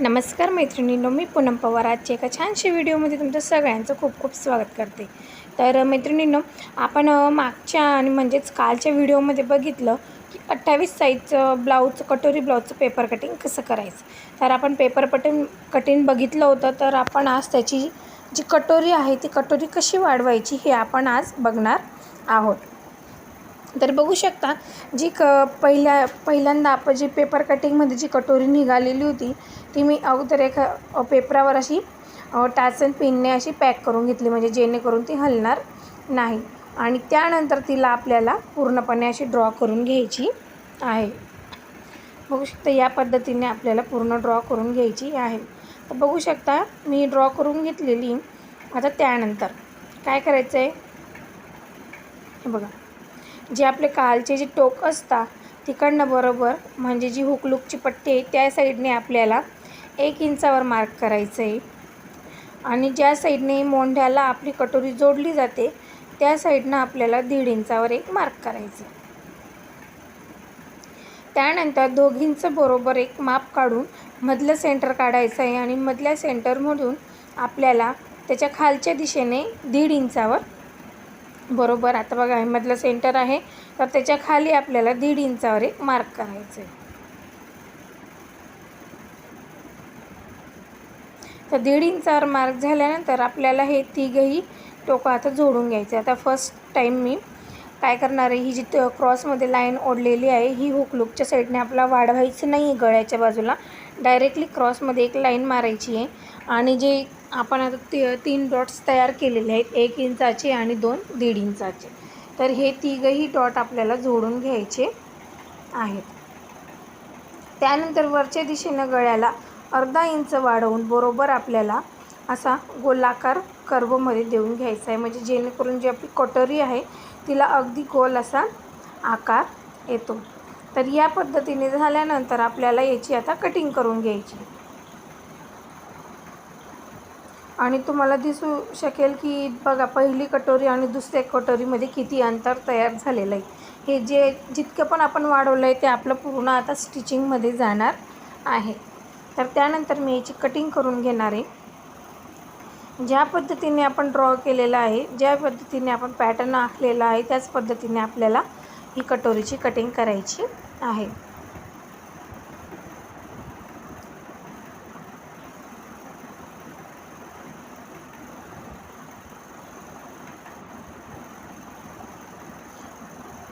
नमस्कार मैत्रिणींनो मी पूनम पवार. आजच्या एका छानशा व्हिडिओमध्ये तुमचं सगळ्यांचं खूप खूप स्वागत करते. तर मैत्रिणींनो आपण मागच्या आणि म्हणजेच कालच्या व्हिडिओमध्ये बघितलं की अठ्ठावीस साईजचं ब्लाऊज कटोरी ब्लाऊजचं पेपर कटिंग कसं करायचं? तर आपण पेपर पटिंग कटिंग बघितलं होतं तर आपण आज त्याची जी कटोरी आहे ती कटोरी कशी वाढवायची हे आपण आज बघणार आहोत. तर बघू शकता जी क पहिल्या पहिल्यांदा आपण जी पेपर कटिंगमध्ये जी कटोरी निघालेली होती ती मी अगोदर एका पेपरावर अशी टाचन पिनने अशी पॅक करून घेतली म्हणजे जेणेकरून ती हलणार नाही. आणि त्यानंतर तिला आपल्याला पूर्णपणे अशी ड्रॉ करून घ्यायची आहे. बघू शकता या पद्धतीने आपल्याला पूर्ण ड्रॉ करून घ्यायची आहे. तर बघू शकता मी ड्रॉ करून घेतलेली. आता त्यानंतर काय करायचं आहे बघा. जे आपले कालचे जे टोक असतात तिकडनं बरोबर म्हणजे जी हुकलूकची पट्टी आहे त्या साईडने आपल्याला एक इंचावर मार्क करायचं आहे आणि ज्या साईडने मोंढ्याला आपली कटोरी जोडली जाते त्या साईडनं आपल्याला दीड इंचावर एक मार्क करायचं आहे त्यानंतर दोघींचं बरोबर एक माप काढून मधलं सेंटर काढायचं आहे आणि मधल्या सेंटरमधून आपल्याला त्याच्या खालच्या दिशेने दीड इंचावर बरोबर. आता बघा हे मधलं सेंटर आहे. तर त्याच्याखाली आपल्याला दीड इंचावर एक मार्क करायचं आहे तर दीड इंचावर मार्क झाल्यानंतर आपल्याला हे तिघही टोकं आता जोडून घ्यायचे. आता फर्स्ट टाईम मी काय करणार आहे ही जी क्रॉसमध्ये लाईन ओढलेली आहे ही हुक लुकच्या साईडने आपला वाढवायचं नाही आहे गळ्याच्या बाजूला. डायरेक्टली क्रॉसमध्ये एक लाईन मारायची आहे. आणि जे आपण आता ती तीन डॉट्स तयार केलेले आहेत एक इंचाचे आणि दोन दीड इंचाचे. तर हे तिघंही डॉट आपल्याला जोडून घ्यायचे आहेत. त्यानंतर वरच्या दिशेनं गळ्याला अर्धा इंच वाढवून बरोबर आपल्याला असा गोलाकार कर्वमध्ये देऊन घ्यायचा आहे. म्हणजे जेणेकरून जी आपली कटोरी आहे तिला अगदी गोल असा आकार येतो. तर या पद्धतीने झाल्यानंतर आपल्याला याची आता कटिंग करून घ्यायची. आणि तुम्हाला दिसू शकेल की बघा पहिली कटोरी आणि दुसऱ्या कटोरीमध्ये किती अंतर तयार झालेलं आहे. हे जे जितकं पण आपण वाढवलं आहे ते आपलं पूर्ण आता स्टिचिंगमध्ये जाणार आहे. तर त्यानंतर मी याची कटिंग करून घेणार आहे. ज्या पद्धतीने आपण ड्रॉ केलेला आहे ज्या पद्धतीने आपण पॅटर्न आखलेला आहे त्याच पद्धतीने आपल्याला ही कटोरीची कटिंग करायची. आहे.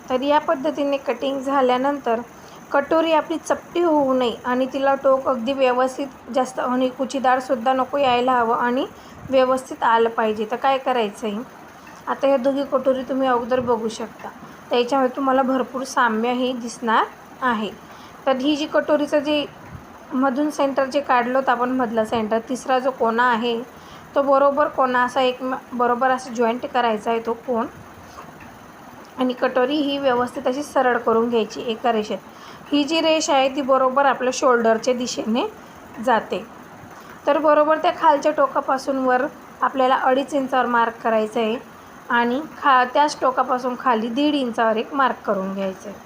तर या पद्धतीने कटिंग झाल्यानंतर कटोरी आपली चपटी होऊ नये आणि तिला टोक अगदी व्यवस्थित जास्त आणि कुचीदारसुद्धा नको यायला हवं आणि व्यवस्थित आलं पाहिजे. तर काय करायचं आहे आता ह्या दोघी कटोरी तुम्ही अगोदर बघू शकता. त्याच्यामध्ये तुम्हाला भरपूर साम्यही दिसणार आहे. तर ही जी कटोरीचं जे मधून सेंटर जे काढलं होतं आपण मधला सेंटर तिसरा जो कोणा आहे तो बरोबर कोणा असा एक बरोबर असं जॉईंट करायचा आहे तो कोण आणि कटोरी ही व्यवस्थित अशी सरळ करून घ्यायची एका रेषेत. ही जी रेष आहे ती बरोबर आपल्या शोल्डरच्या दिशेने जाते. तर बरोबर त्या खालच्या टोकापासून वर आपल्याला अडीच इंचावर मार्क करायचं आहे. आणि खा त्याच टोकापासून खाली दीड इंचावर एक मार्क करून घ्यायचं. आहे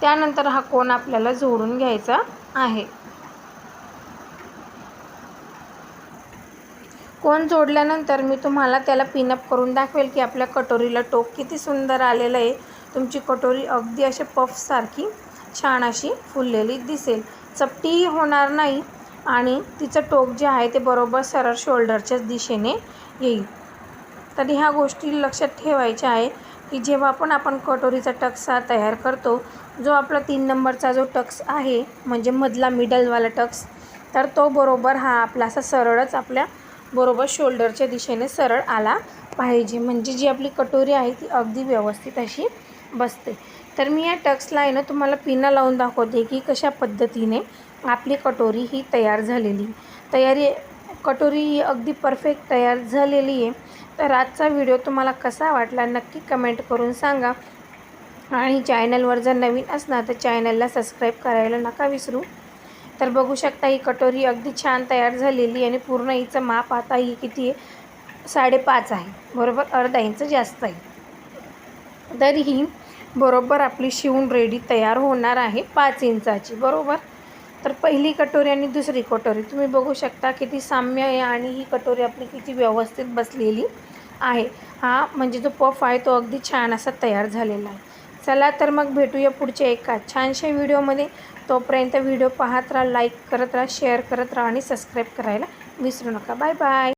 त्यानंतर हा कोण आपल्याला जोडून घ्यायचा आहे. कोण जोडल्यानंतर मी तुम्हाला त्याला पिनअप करून दाखवेल की आपल्या कटोरीला टोक किती सुंदर आलेलं आहे. तुमची कटोरी अगदी असे पफसारखी छान अशी फुललेली दिसेल. चपटीही होणार नाही आणि तिचं टोक जे आहे ते बरोबर सरळ शोल्डरच्याच दिशेने येईल. तर ह्या गोष्टी लक्षात ठेवायच्या आहे की जेव्हा पण आपण कटोरीचा टक्सा तयार करतो जो आपला तीन नंबरचा जो टक्स आहे म्हणजे मधला मिडलवाला टक्स तर तो बरोबर हा आपला असा सरळच आपल्या बरोबर शोल्डरच्या दिशेने सरळ आला पाहिजे. म्हणजे जी आपली कटोरी आहे ती अगदी व्यवस्थित अशी बसते. तर मी या टक्सला आहे ना तुम्हाला पिना लावून दाखवते की कशा पद्धतीने आपली कटोरी ही तयार झालेली. तयारी कटोरी ही अगदी परफेक्ट तयार झालेली आहे. तर आजचा व्हिडिओ तुम्हाला कसा वाटला नक्की कमेंट करून सांगा. आणि चॅनलवर जर नवीन असणार तर चॅनलला सबस्क्राईब करायला नका विसरू. तर बघू शकता ही कटोरी अगदी छान तयार झालेली आणि पूर्ण हिचं माप आता ही किती आहे? साडेपाच आहे. बरोबर? अर्धा इंच जास्त आहे. तरीही बरोबर आपली शिवून रेडी तयार होणार आहे पाच इंचाची. बरोबर? तर पहिली कटोरी आणि दुसरी कटोरी. तुम्ही बघू शकता किती साम्य आहे आणि ही कटोरी आपली किती व्यवस्थित बसलेली आहे. हा म्हणजे जो पफ आहे तो अगदी छान असा तयार झालेला आहे. चला तर मग भेटूया पुढच्या एका छानशा व्हिडिओमध्ये. तोपर्यंत व्हिडिओ पाहत राहा लाईक करत राहा शेअर करत राहा आणि सबस्क्राईब करायला विसरू नका. Bye bye